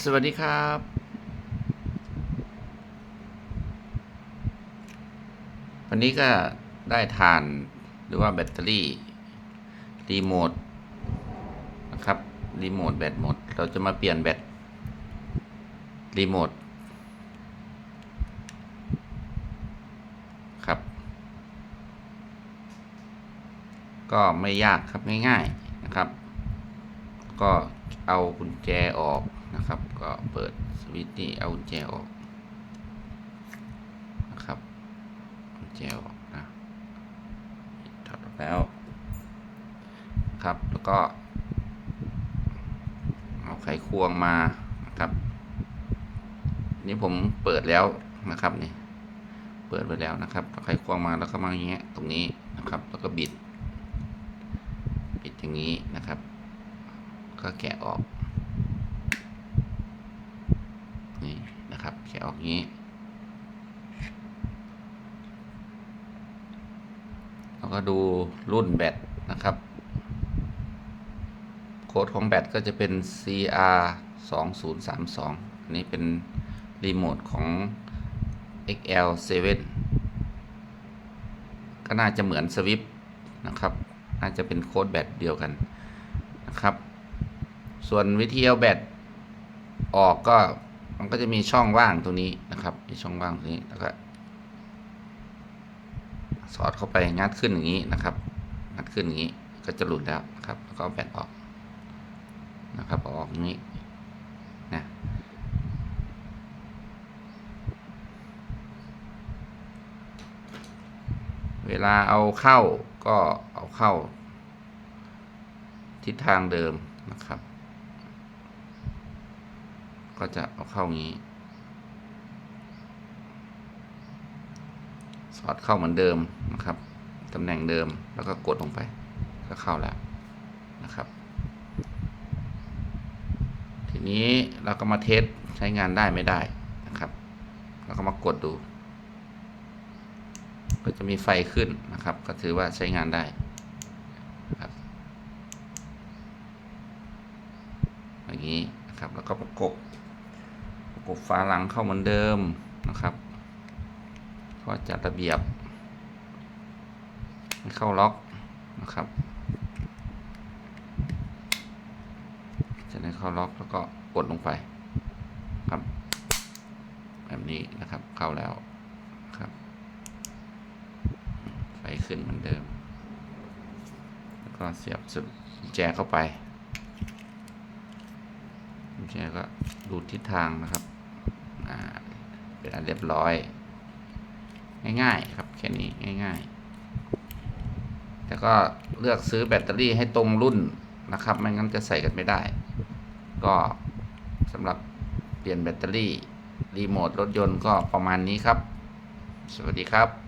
สวัสดีครับ วันนี้ก็ได้ทานหรือว่าแบตเตอรี่ รีโมทนะครับ รีโมทแบตหมด เราจะมาเปลี่ยนแบตรีโมทครับ ก็ไม่ยากครับง่ายๆนะครับ ก็เอากุญแจออกนะครับ ก็เปิดสวิตช์นี่เอากุญแจออกนะครับกุญแจออกนะถอดออกแล้วครับแล้วก็เอาไขควงมานะครับ นี่ผมเปิดแล้วนะครับนี่เปิดไปแล้วนะครับเอาไขควงมาแล้วก็มาอย่างเงี้ยตรงนี้นะครับ แล้วก็บิด บิดอย่างนี้นะครับ ก็แกะออก นี่นะครับ แกะออกงี้แล้วก็ดูรุ่นแบตนะครับ โค้ดของแบตก็จะเป็น CR 2 0 3 2อันนี้เป็นรีโมทของ XL 7 ก็น่าจะเหมือนสวิปนะครับ น่าจะเป็นโค้ดแบตเดียวกันนะครับ ส่วนวิธีเอาแบตออกก็มันก็จะมีช่องว่างตรงนี้นะครับมีช่องว่างตรงนี้แล้วก็สอดเข้าไปงัดขึ้นอย่างนี้นะครับงัดขึ้นอย่างนี้ก็จะหลุดแล้วนะครับแล้วก็แบตออกนะครับอออกอย่างนี้นะเวลาเอาเข้าก็เอาเข้า ทิศทางเดิมนะครับ ก็จะเอาเข้างี้ สอดเข้าเหมือนเดิมนะครับตำแหน่งเดิมแล้วก็กดลงไป ก็เข้าแล้วนะครับ ทีนี้เราก็มาเทสใช้งานได้ไม่ได้นะครับแล้วก็มากดดู ก็จะมีไฟขึ้นนะครับ ก็ถือว่าใช้งานได้ครับอย่างนี้นะครับ แล้วก็ประกบ กบฝาหลังเข้าเหมือนเดิมนะครับ ก็จัดระเบียบให้เข้าล็อกนะครับ จะได้เข้าล็อกแล้วก็กดลงไปครับ แบบนี้นะครับเข้าแล้วครับ ไฟขึ้นเหมือนเดิม แล้วก็เสียบสุดแจเข้าไป กุญแจก็ดูทิศทางนะครับเป็นอันเรียบร้อย ง่ายๆครับแค่นี้ง่าย ๆ แต่ก็เลือกซื้อแบตเตอรี่ให้ตรงรุ่นนะครับ ไม่งั้นจะใส่กันไม่ได้ ก็สำหรับเปลี่ยนแบตเตอรี่รีโมทรถยนต์ก็ประมาณนี้ครับ สวัสดีครับ